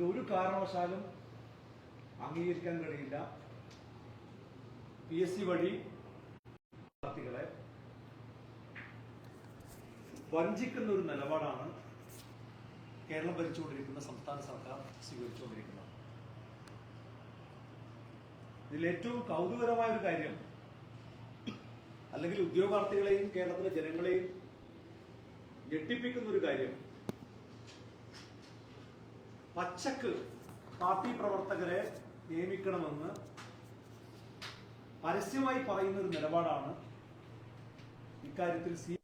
ഇതൊരു കാരണവശാലും അംഗീകരിക്കാൻ കഴിയില്ല. പി എസ് സി വഴി വിദ്യാർത്ഥികളെ വഞ്ചിക്കുന്ന ഒരു നിലപാടാണ് കേരളം ഭരിച്ചുകൊണ്ടിരിക്കുന്ന സംസ്ഥാന സർക്കാർ സ്വീകരിച്ചുകൊണ്ടിരിക്കുന്നത്. ഇതിൽ ഏറ്റവും കൗതുകരമായ ഒരു കാര്യം അല്ലെങ്കിൽ ഉദ്യോഗാർത്ഥികളെയും കേരളത്തിലെ ജനങ്ങളെയും ഞെട്ടിപ്പിക്കുന്ന ഒരു കാര്യം പച്ചക്ക് പാർട്ടി പ്രവർത്തകരെ നിയമിക്കണമെന്ന് പരസ്യമായി പറയുന്ന ഒരു നിലപാടാണ് ഇക്കാര്യത്തിൽ സി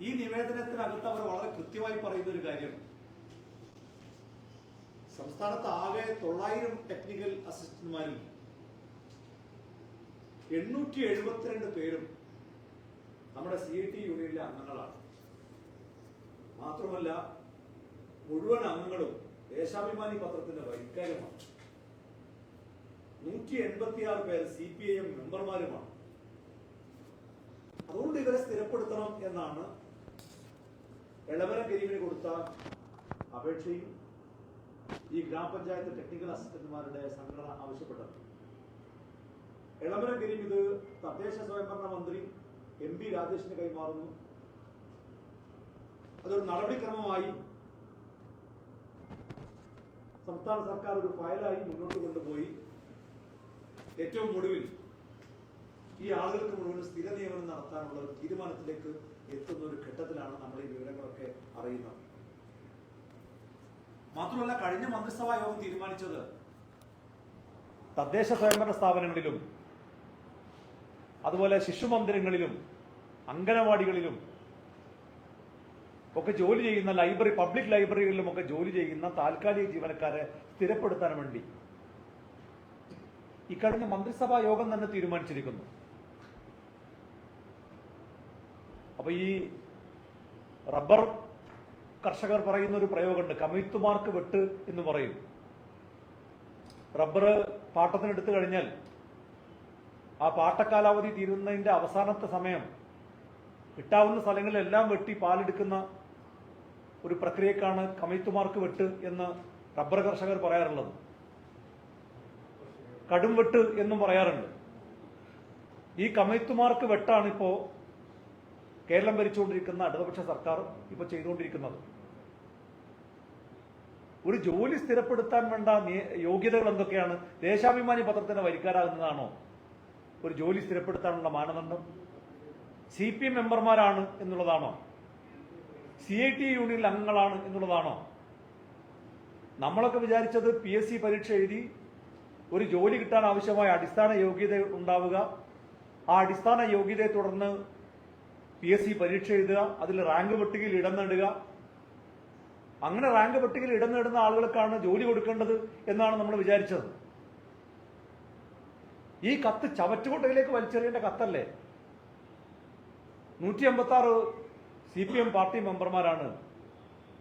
ഈ നിവേദനത്തിനകത്ത് അവർ വളരെ കൃത്യമായി പറയുന്ന ഒരു കാര്യം സംസ്ഥാനത്ത് ആകെ തൊള്ളായിരം ടെക്നിക്കൽ അസിസ്റ്റന്റുമാരിൽ എണ്ണൂറ്റി എഴുപത്തിരണ്ട് പേരും നമ്മുടെ സി ടി യൂണിയനിലെ അംഗങ്ങളാണ്. മാത്രമല്ല മുഴുവൻ അംഗങ്ങളും ദേശാഭിമാനി പത്രത്തിന്റെ വൈകാര്യമാണ് നൂറ്റി എൺപത്തിയാറ് പേർ സി പി ഐ എം മെമ്പർമാരുമാണ്. അതുകൊണ്ട് ഇവരെ സ്ഥിരപ്പെടുത്തണം എന്നാണ് എളവന കരീമിന് കൊടുത്ത അപേക്ഷയും ഈ ഗ്രാമപഞ്ചായത്ത് ടെക്നിക്കൽ അസിസ്റ്റന്റുമാരുടെ സംഘടന ആവശ്യപ്പെട്ടത്. എളമരം ഗരീബ് ഇത് തദ്ദേശ സ്വയംഭരണ മന്ത്രി എം പി രാജേഷിന് കൈമാറുന്നു. അതൊരു നടപടിക്രമമായി സംസ്ഥാന സർക്കാർ ഒരു ഫയലായി മുന്നോട്ട് കൊണ്ടുപോയി. ഏറ്റവും ഒടുവിൽ ഈ ആളുകൾക്ക് മുഴുവൻ സ്ഥിര നിയമനം നടത്താനുള്ള ഒരു തീരുമാനത്തിലേക്ക് എത്തുന്ന ഒരു ഘട്ടത്തിലാണ് നമ്മൾ ഈ വിവരങ്ങളൊക്കെ അറിയുന്നത്. മാത്രമല്ല കഴിഞ്ഞ മന്ത്രിസഭാ യോഗം തീരുമാനിച്ചത്. തദ്ദേശ സ്വയംഭരണ സ്ഥാപനങ്ങളിലും അതുപോലെ ശിശു മന്ദിരങ്ങളിലും അംഗനവാടികളിലും ഒക്കെ ജോലി ചെയ്യുന്ന ലൈബ്രറി പബ്ലിക് ലൈബ്രറികളിലും ഒക്കെ ജോലി ചെയ്യുന്ന താൽക്കാലിക ജീവനക്കാരെ സ്ഥിരപ്പെടുത്താൻ വേണ്ടി ഇക്കഴിഞ്ഞ മന്ത്രിസഭാ യോഗം തന്നെ തീരുമാനിച്ചിരിക്കുന്നു. അപ്പൊ ഈ റബ്ബർ കർഷകർ പറയുന്ന ഒരു പ്രയോഗമുണ്ട് കമിത്തുമാർക്ക് വെട്ട് എന്ന് പറയും. റബ്ബർ പാട്ടത്തിനെടുത്തു കഴിഞ്ഞാൽ ആ പാട്ടക്കാലാവധി തീരുന്നതിന്റെ അവസാനത്തെ സമയം കിട്ടാവുന്ന സ്ഥലങ്ങളിലെല്ലാം വെട്ടി പാലെടുക്കുന്ന ഒരു പ്രക്രിയക്കാണ് കമിത്തുമാർക്ക് വെട്ട് എന്ന് റബ്ബർ കർഷകർ പറയാറുള്ളത്. കടും വെട്ട് എന്നും പറയാറുണ്ട്. ഈ കമിത്തുമാർക്ക് വെട്ടാണ് ഇപ്പോ കേരളം ഭരിച്ചുകൊണ്ടിരിക്കുന്ന ഇടതുപക്ഷ സർക്കാർ ഇപ്പൊ ചെയ്തുകൊണ്ടിരിക്കുന്നത്. ഒരു ജോലി സ്ഥിരപ്പെടുത്താൻ വേണ്ട യോഗ്യതകൾ എന്തൊക്കെയാണ്? ദേശാഭിമാനി പത്രത്തിന്റെ വരിക്കാരാകുന്നതാണോ? ഒരു ജോലി സ്ഥിരപ്പെടുത്താനുള്ള മാനദണ്ഡം? സി പി എം മെമ്പർമാരാണ് എന്നുള്ളതാണോ? സി ഐ ടി യൂണിയനിൽ അംഗങ്ങളാണ് എന്നുള്ളതാണോ? നമ്മളൊക്കെ വിചാരിച്ചത് പി എസ് സി പരീക്ഷ എഴുതി ഒരു ജോലി കിട്ടാൻ ആവശ്യമായ അടിസ്ഥാന യോഗ്യത ഉണ്ടാവുക. ആ അടിസ്ഥാന യോഗ്യതയെ തുടർന്ന് പി എസ് സി പരീക്ഷ എഴുതുക. അതിൽ റാങ്ക് പട്ടികയിൽ ഇടം നേടുക. അങ്ങനെ റാങ്ക് പട്ടികയിൽ ഇടം നേടുന്ന ആളുകൾക്കാണ് ജോലി കൊടുക്കേണ്ടത് എന്നാണ് നമ്മൾ വിചാരിച്ചത്. ഈ കത്ത് ചവറ്റുകൊട്ടയിലേക്ക് വലിച്ചെറിയേണ്ട കത്തല്ലേ? നൂറ്റി അമ്പത്തി ആറ് സി പി എം പാർട്ടി മെമ്പർമാരാണ്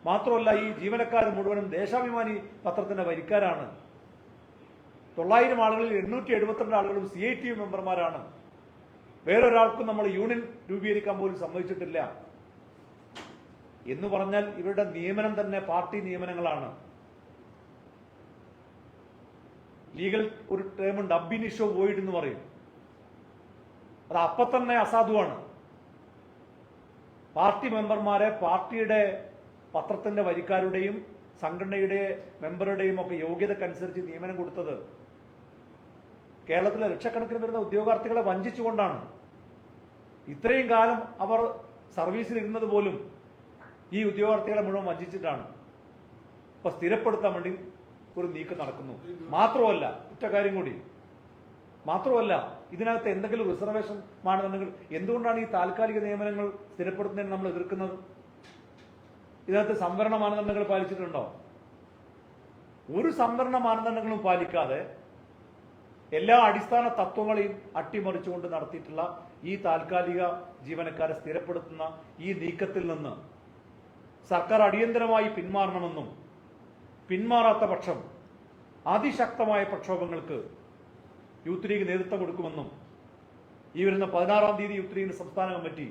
മാത്രമല്ല ഈ ജീവനക്കാർ മുഴുവനും ദേശാഭിമാനി പത്രത്തിന്റെ വരിക്കാരാണ്. തൊള്ളായിരം ആളുകളിൽ എണ്ണൂറ്റി എഴുപത്തിരണ്ട് ആളുകളും സി ഐ ടി മെമ്പർമാരാണ് വേറൊരാൾക്കും നമ്മൾ യൂണിയൻ രൂപീകരിക്കാൻ പോലും സമ്മതിച്ചിട്ടില്ല. എന്ന് പറഞ്ഞാൽ ഇവരുടെ നിയമനം തന്നെ പാർട്ടി നിയമനങ്ങളാണ്. ലീഗൽ ഒരു ടേമുണ്ട് അബിനിഷോ വോയിഡ് എന്ന് പറയും. അത് അപ്പൊ തന്നെ അസാധുവാണ്. പാർട്ടി മെമ്പർമാരെ പാർട്ടിയുടെ പത്രത്തിന്റെ വരിക്കാരുടെയും സംഘടനയുടെ മെമ്പറുടെയും ഒക്കെ യോഗ്യതക്കനുസരിച്ച് നിയമനം കൊടുത്തത് കേരളത്തിലെ ലക്ഷക്കണക്കിന് വരുന്ന ഉദ്യോഗാർത്ഥികളെ വഞ്ചിച്ചുകൊണ്ടാണ്. ഇത്രയും കാലം അവർ സർവീസിൽ ഇരുന്നത് പോലും ഈ ഉദ്യോഗാർത്ഥികളെ മുഴുവൻ വഞ്ചിച്ചിട്ടാണ്. ഇപ്പൊ സ്ഥിരപ്പെടുത്താൻ വേണ്ടി ഒരു നീക്കം നടക്കുന്നു. മാത്രമല്ല ഒറ്റ കാര്യം കൂടി. മാത്രമല്ല ഇതിനകത്ത് എന്തെങ്കിലും റിസർവേഷൻ മാനദണ്ഡങ്ങൾ എന്തുകൊണ്ടാണ് ഈ താൽക്കാലിക നിയമനങ്ങൾ സ്ഥിരപ്പെടുത്തുന്നതിന് നമ്മൾ എതിർക്കുന്നത്? ഇതിനകത്ത് സംവരണ മാനദണ്ഡങ്ങൾ പാലിച്ചിട്ടുണ്ടോ? ഒരു സംവരണ മാനദണ്ഡങ്ങളും പാലിക്കാതെ എല്ലാ അടിസ്ഥാന തത്വങ്ങളെയും അട്ടിമറിച്ചുകൊണ്ട് നടത്തിയിട്ടുള്ള ഈ താൽക്കാലിക ജീവനക്കാരെ സ്ഥിരപ്പെടുത്തുന്ന ഈ നീക്കത്തിൽ നിന്ന് സർക്കാർ അടിയന്തരമായി പിന്മാറണമെന്നും പിന്മാറാത്ത പക്ഷം അതിശക്തമായ പ്രക്ഷോഭങ്ങൾക്ക് യൂത്ത് ലീഗ് നേതൃത്വം കൊടുക്കുമെന്നും ഈ വരുന്ന പതിനാറാം തീയതി യൂത്ത് ലീഗിന് സംസ്ഥാന കമ്മിറ്റി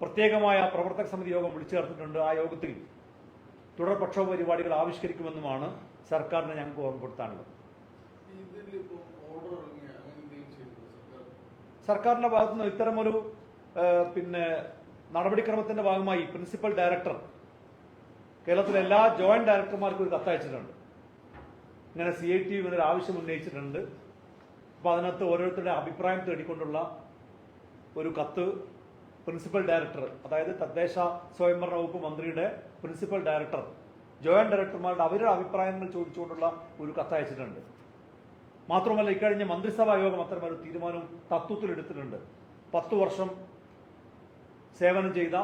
പ്രത്യേകമായ പ്രവർത്തക സമിതി യോഗം വിളിച്ചു ചേർത്തിട്ടുണ്ട്. ആ യോഗത്തിൽ തുടർ പ്രക്ഷോഭ പരിപാടികൾ ആവിഷ്കരിക്കുമെന്നുമാണ് സർക്കാരിനെ ഞങ്ങൾക്ക് ഓർമ്മപ്പെടുത്താനുള്ളത്. സർക്കാരിന്റെ ഭാഗത്തുനിന്ന് ഇത്തരമൊരു പിന്നെ നടപടിക്രമത്തിന്റെ ഭാഗമായി പ്രിൻസിപ്പൽ ഡയറക്ടർ കേരളത്തിലെ എല്ലാ ജോയിന്റ് ഡയറക്ടർമാർക്കും ഒരു കത്തയച്ചിട്ടുണ്ട്. ഇങ്ങനെ സി ഐ ടി ഇവരൊരു ആവശ്യം ഉന്നയിച്ചിട്ടുണ്ട്. അപ്പൊ അതിനകത്ത് ഓരോരുത്തരുടെ അഭിപ്രായം തേടിക്കൊണ്ടുള്ള ഒരു കത്ത് പ്രിൻസിപ്പൽ ഡയറക്ടർ അതായത് തദ്ദേശ സ്വയംഭരണ വകുപ്പ് മന്ത്രിയുടെ പ്രിൻസിപ്പൽ ഡയറക്ടർ ജോയിന്റ് ഡയറക്ടർമാരുടെ അവരുടെ അഭിപ്രായങ്ങൾ ചോദിച്ചുകൊണ്ടുള്ള ഒരു കത്ത് അയച്ചിട്ടുണ്ട് മാത്രമല്ല ഇക്കഴിഞ്ഞ മന്ത്രിസഭാ യോഗം അത്തരമൊരു തീരുമാനവും തത്വത്തിൽ എടുത്തിട്ടുണ്ട് പത്തു വർഷം സേവനം ചെയ്ത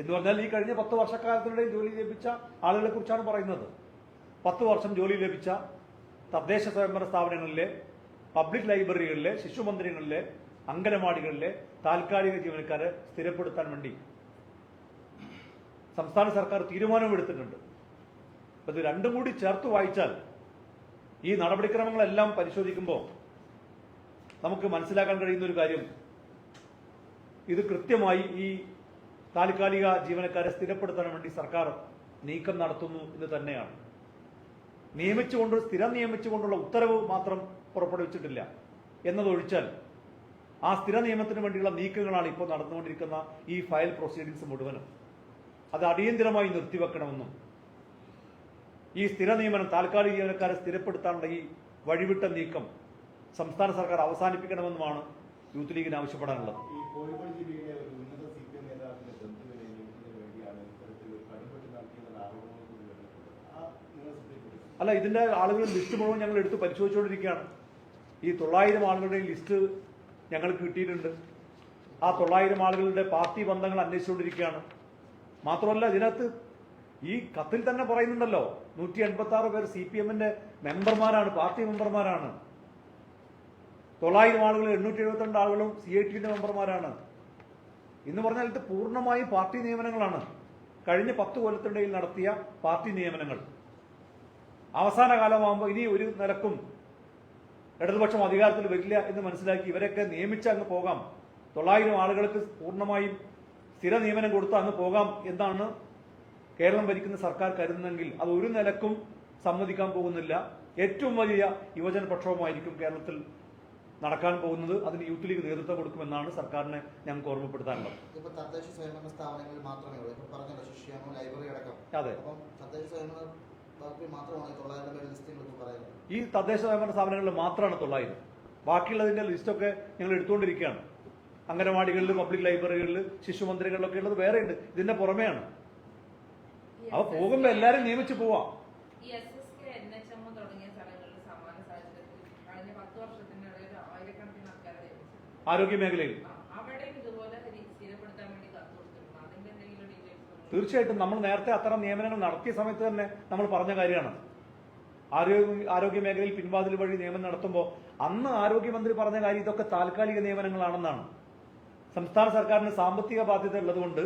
എന്ന് പറഞ്ഞാൽ ഈ കഴിഞ്ഞ പത്ത് വർഷക്കാലത്തിനിടയിൽ ജോലി ലഭിച്ച ആളുകളെ കുറിച്ചാണ് പറയുന്നത്. പത്ത് വർഷം ജോലി ലഭിച്ച തദ്ദേശ സ്വയംഭരണ സ്ഥാപനങ്ങളിലെ പബ്ലിക് ലൈബ്രറികളിലെ ശിശു മന്ദിരങ്ങളിലെ അംഗനവാടികളിലെ താൽക്കാലിക ജീവനക്കാരെ സ്ഥിരപ്പെടുത്താൻ വേണ്ടി സംസ്ഥാന സർക്കാർ തീരുമാനമെടുത്തിട്ടുണ്ട്. ഇത് രണ്ടും കൂടി ചേർത്ത് വായിച്ചാൽ ഈ നടപടിക്രമങ്ങളെല്ലാം പരിശോധിക്കുമ്പോൾ നമുക്ക് മനസ്സിലാക്കാൻ കഴിയുന്ന ഒരു കാര്യം ഇത് കൃത്യമായി ഈ താൽക്കാലിക ജീവനക്കാരെ സ്ഥിരപ്പെടുത്താൻ വേണ്ടി സർക്കാർ നീക്കം നടത്തുന്നു എന്ന് തന്നെയാണ്. നിയമിച്ചുകൊണ്ട് സ്ഥിരം നിയമിച്ചുകൊണ്ടുള്ള ഉത്തരവ് മാത്രം പുറപ്പെടുവിച്ചിട്ടില്ല. എന്നതൊഴിച്ചാൽ ആ സ്ഥിര നിയമത്തിന് വേണ്ടിയുള്ള നീക്കങ്ങളാണ് ഇപ്പോൾ നടന്നുകൊണ്ടിരിക്കുന്ന ഈ ഫയൽ പ്രൊസീഡിങ്സ് മുഴുവനും. അത് അടിയന്തിരമായി നിർത്തിവെക്കണമെന്നും ഈ സ്ഥിര നിയമനം താൽക്കാലിക ജീവനക്കാരെ സ്ഥിരപ്പെടുത്താനുള്ള ഈ വഴിവിട്ട നീക്കം സംസ്ഥാന സർക്കാർ അവസാനിപ്പിക്കണമെന്നുമാണ് യൂത്ത് ലീഗിന് ആവശ്യപ്പെടാനുള്ളത്. അല്ല ഇതിന്റെ ആളുകളുടെ ലിസ്റ്റ് മുഴുവൻ ഞങ്ങൾ എടുത്ത് പരിശോധിച്ചുകൊണ്ടിരിക്കുകയാണ്. ഈ തൊള്ളായിരം ആളുകളുടെ ലിസ്റ്റ് ഞങ്ങൾ കിട്ടിയിട്ടുണ്ട്. ആ തൊള്ളായിരം ആളുകളുടെ പാർട്ടി ബന്ധങ്ങൾ അന്വേഷിച്ചുകൊണ്ടിരിക്കുകയാണ്. മാത്രമല്ല ഇതിനകത്ത് ഈ കത്തിൽ തന്നെ പറയുന്നുണ്ടല്ലോ നൂറ്റി എൺപത്തി ആറ് പേർ സി പി എമ്മിന്റെ മെമ്പർമാരാണ് പാർട്ടി മെമ്പർമാരാണ്. തൊള്ളായിരം ആളുകൾ എണ്ണൂറ്റി എഴുപത്തിരണ്ട് ആളുകളും സി ഐ ടിയുടെ മെമ്പർമാരാണ്. എന്ന് പറഞ്ഞാൽ ഇത് പൂർണമായും പാർട്ടി നിയമനങ്ങളാണ്. കഴിഞ്ഞ പത്ത് കൊല്ലത്തിനിടയിൽ നടത്തിയ പാർട്ടി നിയമനങ്ങൾ. അവസാന കാലമാകുമ്പോൾ ഇനി ഒരു നിലക്കും ഇടതുപക്ഷം അധികാരത്തിൽ വരില്ല എന്ന് മനസ്സിലാക്കി ഇവരൊക്കെ നിയമിച്ച അങ്ങ് പോകാം. തൊള്ളായിരം ആളുകൾക്ക് പൂർണമായും സ്ഥിര നിയമനം കൊടുത്ത് അങ്ങ് പോകാം എന്നാണ് കേരളം ഭരിക്കുന്ന സർക്കാർ കരുതുന്നെങ്കിൽ അത് ഒരു നിലക്കും സമ്മതിക്കാൻ പോകുന്നില്ല. ഏറ്റവും വലിയ യുവജന പ്രക്ഷോഭമായിരിക്കും കേരളത്തിൽ നടക്കാൻ പോകുന്നത് അതിന് യൂത്ത് ലീഗ് നേതൃത്വം കൊടുക്കുമെന്നാണ് സർക്കാരിനെ ഞങ്ങൾക്ക് ഓർമ്മപ്പെടുത്താനുള്ളത്. തദ്ദേശ സ്വയംഭരണ സ്ഥാപനങ്ങളിൽ മാത്രമേ ഉള്ളൂ. ഇപ്പൊ പറഞ്ഞല്ലോ ശിഷ്യാമോ ലൈബ്രറി അടക്കം. അതെ. അപ്പം തദ്ദേശ സ്വയംഭരണ ഈ തദ്ദേശ സ്വയംഭരണ സ്ഥാപനങ്ങളിൽ മാത്രമാണ് തൊള്ളായിരം. ബാക്കിയുള്ളതിന്റെ ലിസ്റ്റൊക്കെ ഞങ്ങൾ എടുത്തുകൊണ്ടിരിക്കുകയാണ്. അംഗനവാടികളിൽ പബ്ലിക് ലൈബ്രറികളിൽ ശിശു മന്ദിരങ്ങളിലൊക്കെ ഉള്ളത് വേറെയുണ്ട്. ഇതിന്റെ പുറമെയാണ്. അവ പോകുമ്പോ എല്ലാരും നിയമിച്ചു പോവാം ഈ S S K N H M തുടങ്ങിയ സ്ഥലങ്ങളിൽ സമാന സാഹചര്യത്തിൽ കഴിഞ്ഞ പത്ത് വർഷത്തിനിടയിൽ ആയിരക്കണക്കിന് ആൾക്കാരെ നിയമിച്ചു ആരോഗ്യ മേഖലയിൽ ആ, അവിടെയും ഇതുപോലെ സ്ഥിര- സ്ഥിരപ്പെടുത്താൻ വേണ്ടി കത്ത് കൊടുത്തിരുന്നു അതിന്റെ എന്തെങ്കിലും മേഖലയിൽ തീർച്ചയായിട്ടും നമ്മൾ നേരത്തെ അത്തരം നിയമനങ്ങൾ നടത്തിയ സമയത്ത് തന്നെ നമ്മൾ പറഞ്ഞ കാര്യമാണ്. ആരോഗ്യ ആരോഗ്യ മേഖലയിൽ പിൻവാതിൽ വഴി നിയമനം നടത്തുമ്പോൾ അന്ന് ആരോഗ്യമന്ത്രി പറഞ്ഞ കാര്യം ഇതൊക്കെ താൽക്കാലിക നിയമനങ്ങളാണെന്നാണ്. സംസ്ഥാന സർക്കാരിന് സാമ്പത്തിക ബാധ്യത ഉള്ളതുകൊണ്ട്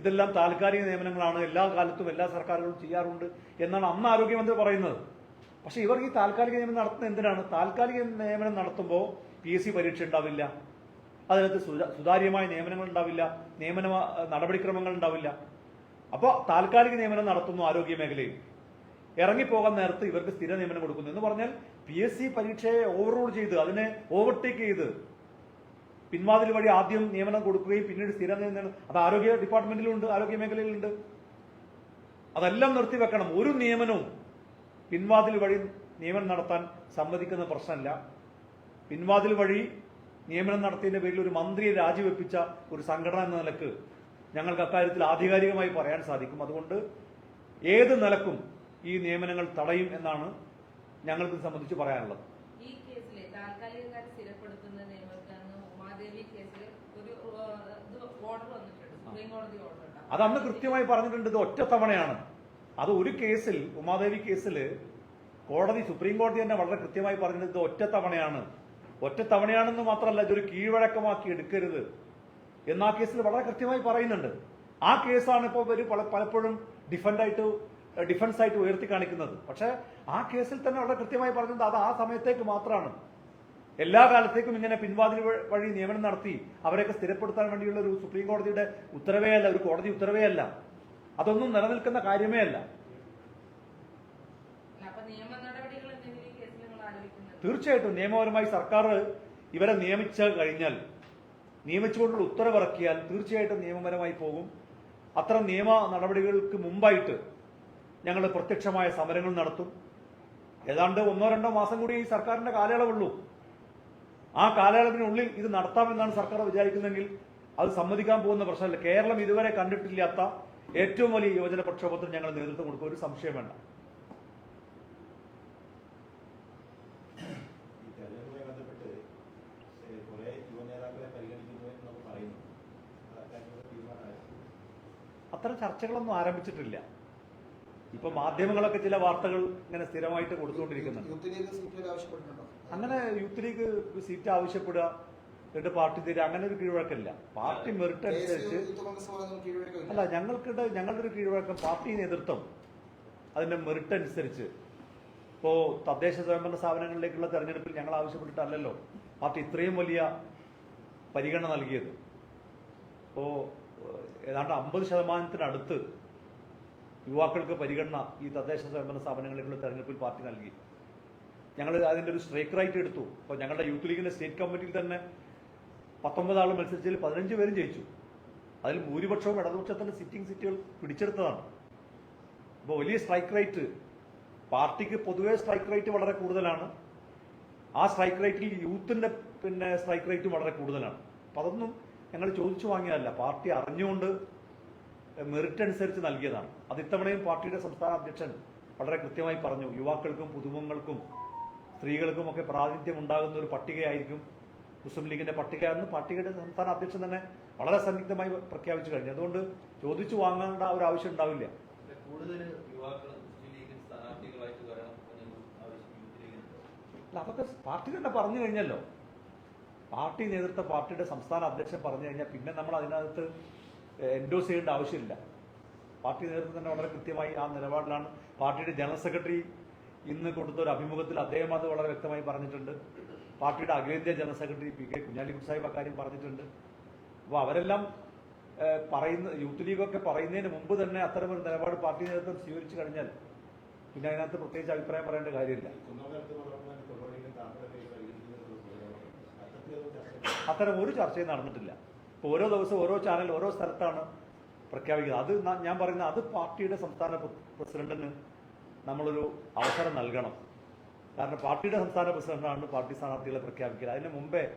ഇതെല്ലാം താൽക്കാലിക നിയമനങ്ങളാണ്. എല്ലാ കാലത്തും എല്ലാ സർക്കാരുകളും ചെയ്യാറുണ്ട് എന്നാണ് അന്ന് ആരോഗ്യമന്ത്രി പറയുന്നത്. പക്ഷെ ഇവർ ഈ താൽക്കാലിക നിയമനം നടത്തുന്നത് എന്തിനാണ്? താൽക്കാലിക നിയമനം നടത്തുമ്പോൾ പി എസ് സി പരീക്ഷ ഉണ്ടാവില്ല. അതിനകത്ത് സുതാ- സുതാര്യമായ നിയമനങ്ങൾ ഉണ്ടാവില്ല. നിയമന നടപടിക്രമങ്ങൾ ഉണ്ടാവില്ല. അപ്പോൾ താൽക്കാലിക നിയമനം നടത്തുന്നു ആരോഗ്യ മേഖലയിൽ. ഇറങ്ങിപ്പോകാൻ നേരത്ത് ഇവർക്ക് സ്ഥിര നിയമനം കൊടുക്കുന്നു. എന്ന് പറഞ്ഞാൽ പി എസ് സി പരീക്ഷയെ ഓവർറൂൾ ചെയ്ത് അതിനെ ഓവർടേക്ക് ചെയ്ത് പിൻവാതിൽ വഴി ആദ്യം നിയമനം കൊടുക്കുകയും പിന്നീട് സ്ഥിര നിയമനം അത് ആരോഗ്യ ഡിപ്പാർട്ട്മെന്റിലുണ്ട് ആരോഗ്യ മേഖലയിലുണ്ട്. അതെല്ലാം നിർത്തിവെക്കണം ഒരു നിയമനവും പിൻവാതിൽ വഴി നിയമനം നടത്താൻ സമ്മതിക്കുന്ന പ്രശ്നമല്ല. പിൻവാതിൽ വഴി നിയമനം നടത്തിയതിന്റെ പേരിൽ ഒരു മന്ത്രിയെ രാജിവെപ്പിച്ച ഒരു സംഘടന എന്ന നിലയ്ക്ക് ഞങ്ങൾക്ക് അക്കാര്യത്തിൽ ആധികാരികമായി പറയാൻ സാധിക്കും. അതുകൊണ്ട് ഏത് നിലക്കും ഈ നിയമനങ്ങൾ തടയും എന്നാണ് ഞങ്ങൾക്ക് സംബന്ധിച്ച് പറയാനുള്ളത്. ഈ കേസിലെ താൽക്കാലികക്കാരെ സ്ഥിരപ്പെടുത്തുന്ന നിയമത്തിന് ഉമാദേവി കേസിൽ ഒരു ഓർഡർ വന്നിട്ടുണ്ട്. സുപ്രീം കോടതി ഓർഡർ അത് അന്ന് കൃത്യമായി പറഞ്ഞിട്ടുണ്ട് ഇത് ഒറ്റ തവണയാണ്. അത് ഒരു കേസിൽ ഉമാദേവി കേസിൽ കോടതി സുപ്രീം കോടതി തന്നെ വളരെ കൃത്യമായി പറഞ്ഞിട്ടുണ്ട് ഇത് ഒറ്റ തവണയാണ്. ഒറ്റ തവണയാണെന്ന് മാത്രമല്ല ഇതൊരു കീഴ്വഴക്കമാക്കി എടുക്കരുത് എന്ന് ആ കേസിൽ വളരെ കൃത്യമായി പറയുന്നുണ്ട്. ആ കേസാണ് ഇപ്പോൾ ഇവർ പല പലപ്പോഴും ഡിഫൻഡായിട്ട് ഡിഫൻസ് ആയിട്ട് ഉയർത്തി കാണിക്കുന്നത്. പക്ഷേ ആ കേസിൽ തന്നെ വളരെ കൃത്യമായി പറഞ്ഞത് അത് ആ സമയത്തേക്ക് മാത്രമാണ്. എല്ലാ കാലത്തേക്കും ഇങ്ങനെ പിൻവാതിൽ വഴി നിയമനം നടത്തി അവരെയൊക്കെ സ്ഥിരപ്പെടുത്താൻ വേണ്ടിയുള്ള ഒരു സുപ്രീം കോടതിയുടെ ഉത്തരവേ അല്ല ഒരു കോടതി ഉത്തരവേ അല്ല. അതൊന്നും നിലനിൽക്കുന്ന കാര്യമേ അല്ല അപ്പൊ നിയമ നടപടികൾ എന്തെങ്കിലും ഈ കേസിൽ നിങ്ങൾ ആലോചിക്കുന്നുണ്ട് തീർച്ചയായിട്ടും നിയമപരമായി സർക്കാർ ഇവരെ നിയമിച്ച കഴിഞ്ഞാൽ നിയമിച്ചുകൊണ്ടുള്ള ഉത്തരവിറക്കിയാൽ തീർച്ചയായിട്ടും നിയമപരമായി പോകും. അത്തരം നിയമ നടപടികൾക്ക് മുമ്പായിട്ട് ഞങ്ങൾ പ്രത്യക്ഷമായ സമരങ്ങൾ നടത്തും. ഏതാണ്ട് ഒന്നോ രണ്ടോ മാസം കൂടി ഈ സർക്കാരിന്റെ കാലയളവുള്ളൂ. ആ കാലയളവിനുള്ളിൽ ഇത് നടത്താമെന്നാണ് സർക്കാർ വിചാരിക്കുന്നതെങ്കിൽ അത് സമ്മതിക്കാൻ പോകുന്ന പ്രശ്നമല്ല. കേരളം ഇതുവരെ കണ്ടിട്ടില്ലാത്ത ഏറ്റവും വലിയ യുവജന പ്രക്ഷോഭത്തിന് ഞങ്ങൾ നേതൃത്വം കൊടുക്കുക ഒരു സംശയം വേണ്ട. അത്തരം ചർച്ചകളൊന്നും ആരംഭിച്ചിട്ടില്ല. ഇപ്പൊ മാധ്യമങ്ങളൊക്കെ ചില വാർത്തകൾ ഇങ്ങനെ സ്ഥിരമായിട്ട് കൊടുത്തുകൊണ്ടിരിക്കുന്നുണ്ട്. അങ്ങനെ യൂത്ത് ലീഗ് സീറ്റ് ആവശ്യപ്പെടുക എന്നിട്ട് പാർട്ടി തരിക അങ്ങനെ ഒരു കീഴ്വഴക്കമില്ല. പാർട്ടി മെറിറ്റ് അനുസരിച്ച്. അല്ല ഞങ്ങൾക്കിടെ ഞങ്ങളുടെ ഒരു കീഴ്വഴക്കം പാർട്ടി നേതൃത്വം. അതിന്റെ മെറിറ്റ് അനുസരിച്ച്. ഇപ്പോ തദ്ദേശ സ്വയംഭരണ സ്ഥാപനങ്ങളിലേക്കുള്ള തെരഞ്ഞെടുപ്പിൽ ഞങ്ങൾ ആവശ്യപ്പെട്ടിട്ടല്ലല്ലോ. പാർട്ടി ഇത്രയും വലിയ പരിഗണന നൽകിയത്. ഇപ്പോ ഏതാണ്ട് അമ്പത് ശതമാനത്തിനടുത്ത് യുവാക്കൾക്ക് പരിഗണന ഈ തദ്ദേശ സ്വയംഭരണ സ്ഥാപനങ്ങളിലേക്കുള്ള തെരഞ്ഞെടുപ്പിൽ പാർട്ടി നൽകി. ഞങ്ങൾ അതിന്റെ ഒരു സ്ട്രൈക്ക് റൈറ്റ് എടുത്തു. അപ്പോൾ ഞങ്ങളുടെ യൂത്ത് ലീഗിന്റെ സ്റ്റേറ്റ് കമ്മിറ്റിയിൽ തന്നെ പത്തൊമ്പത് ആൾ മത്സരിച്ചതിൽ പതിനഞ്ച് പേരും ജയിച്ചു. അതിൽ ഭൂരിപക്ഷവും ഇടതുപക്ഷത്തിന്റെ സിറ്റിംഗ് സീറ്റുകൾ പിടിച്ചെടുത്തതാണ്. അപ്പോൾ വലിയ സ്ട്രൈക്ക് റേറ്റ്. പാർട്ടിക്ക് പൊതുവേ സ്ട്രൈക്ക് റേറ്റ് വളരെ കൂടുതലാണ്. ആ സ്ട്രൈക്ക് റേറ്റിൽ യൂത്തിന്റെ പിന്നെ സ്ട്രൈക്ക് റൈറ്റ് വളരെ കൂടുതലാണ്. അപ്പം അതൊന്നും ഞങ്ങൾ ചോദിച്ചു വാങ്ങിയതല്ല. പാർട്ടി അറിഞ്ഞുകൊണ്ട് മെറിറ്റ് അനുസരിച്ച് നൽകിയതാണ്. അത് ഇത്തവണയും പാർട്ടിയുടെ സംസ്ഥാന അധ്യക്ഷൻ വളരെ കൃത്യമായി പറഞ്ഞു. യുവാക്കൾക്കും പുതുമുഖങ്ങൾക്കും സ്ത്രീകൾക്കും ഒക്കെ പ്രാതിനിധ്യം ഉണ്ടാകുന്ന ഒരു പട്ടികയായിരിക്കും മുസ്ലിം ലീഗിന്റെ പട്ടിക എന്ന് പാർട്ടിയുടെ സംസ്ഥാന അധ്യക്ഷൻ തന്നെ വളരെ സന്നിഗ്ധമായി പ്രഖ്യാപിച്ചു കഴിഞ്ഞു. അതുകൊണ്ട് ചോദിച്ചു വാങ്ങേണ്ട ഒരു ആവശ്യം ഉണ്ടാവില്ല. അല്ല അതൊക്കെ പാർട്ടി തന്നെ പറഞ്ഞു കഴിഞ്ഞല്ലോ. പാർട്ടി നേതൃത്വ പാർട്ടിയുടെ സംസ്ഥാന അധ്യക്ഷൻ പറഞ്ഞു കഴിഞ്ഞാൽ പിന്നെ നമ്മൾ അതിനകത്ത് എൻഡോസ് ചെയ്യേണ്ട ആവശ്യമില്ല. പാർട്ടി നേതൃത്വം തന്നെ വളരെ കൃത്യമായി ആ നിലപാടിലാണ്. പാർട്ടിയുടെ ജനറൽ സെക്രട്ടറി ഇന്ന് കൊടുത്ത ഒരു അഭിമുഖത്തിൽ അദ്ദേഹം അത് വളരെ വ്യക്തമായി പറഞ്ഞിട്ടുണ്ട്. പാർട്ടിയുടെ അഖിലേന്ത്യാ general secretary P K Kunhalikutty Sahib അക്കാര്യം പറഞ്ഞിട്ടുണ്ട്. അപ്പോൾ അവരെല്ലാം പറയുന്ന യൂത്ത് ലീഗൊക്കെ പറയുന്നതിന് മുമ്പ് തന്നെ അത്തരമൊരു നിലപാട് പാർട്ടി നേതൃത്വം സ്വീകരിച്ചു കഴിഞ്ഞാൽ പിന്നെ അതിനകത്ത് പ്രത്യേകിച്ച് അഭിപ്രായം പറയേണ്ട കാര്യമില്ല. അത്തരം ഒരു ചർച്ചയും നടന്നിട്ടില്ല. ഓരോ ദിവസവും ഓരോ ചാനൽ ഓരോ സ്ഥലത്താണ് പ്രഖ്യാപിക്കുന്നത്. അത് ഞാൻ പറയുന്നത് അത് പാർട്ടിയുടെ സംസ്ഥാന പ്ര- പ്രസിഡന്റിന് നമ്മളൊരു അവസരം നൽകണം. കാരണം പാർട്ടിയുടെ സംസ്ഥാന പ്രസിഡന്റാണ് പാർട്ടി സ്ഥാനാർത്ഥികളെ പ്രഖ്യാപിക്കുക അതിന് മുമ്പേ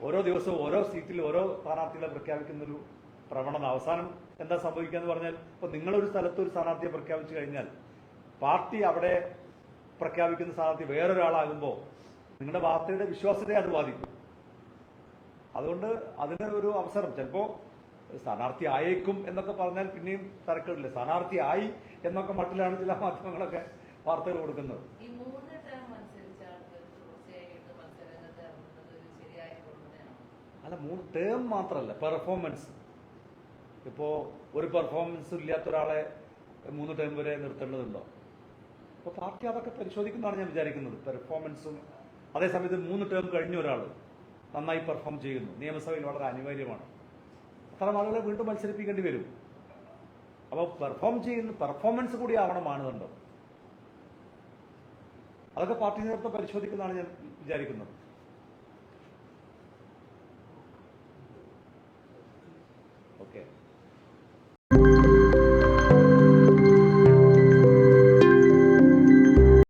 ഓരോ ദിവസവും ഓരോ സീറ്റിൽ ഓരോ സ്ഥാനാർത്ഥികളെ പ്രഖ്യാപിക്കുന്നൊരു പ്രവണത. അവസാനം എന്താ സംഭവിക്കുക എന്ന് പറഞ്ഞാൽ ഇപ്പോൾ നിങ്ങളൊരു സ്ഥലത്ത് ഒരു സ്ഥാനാർത്ഥിയെ പ്രഖ്യാപിച്ചു കഴിഞ്ഞാൽ പാർട്ടി അവിടെ പ്രഖ്യാപിക്കുന്ന സ്ഥാനാർത്ഥി വേറൊരാളാകുമ്പോൾ നിങ്ങളുടെ പാർട്ടിയുടെ വിശ്വാസത്തെ അത് ബാധിക്കും. അതുകൊണ്ട് അതിന് ഒരു അവസരം. ചിലപ്പോ സ്ഥാനാർത്ഥി ആയേക്കും എന്നൊക്കെ പറഞ്ഞാൽ പിന്നെയും തരക്കേടില്ല. സ്ഥാനാർത്ഥി ആയി എന്നൊക്കെ മട്ടിലാണ് ചില മാധ്യമങ്ങളൊക്കെ വാർത്തകൾ കൊടുക്കുന്നത്. അല്ല മൂന്ന് ടേം മാത്രമല്ല പെർഫോമൻസ് ഇപ്പോ ഒരു പെർഫോമൻസ് ഇല്ലാത്ത ഒരാളെ മൂന്ന് ടേം വരെ നിർത്തേണ്ടതുണ്ടോ? അപ്പോൾ പാർട്ടി അതൊക്കെ പരിശോധിക്കുന്നതാണ് ഞാൻ വിചാരിക്കുന്നത്. പെർഫോമൻസും അതേസമയത്ത് മൂന്ന് ടേം കഴിഞ്ഞ ഒരാൾ നന്നായി പെർഫോം ചെയ്യുന്നു. നിയമസഭയിൽ വളരെ അനിവാര്യമാണ്. അത്തരം ആളുകളെ വീണ്ടും മത്സരിപ്പിക്കേണ്ടി വരും. അപ്പോൾ പെർഫോം ചെയ്യുന്ന പെർഫോമൻസ് കൂടി ആവണം മാനദണ്ഡം അതൊക്കെ പാർട്ടി നേതൃത്വം പരിശോധിക്കുന്നതാണ് ഞാൻ വിചാരിക്കുന്നത്.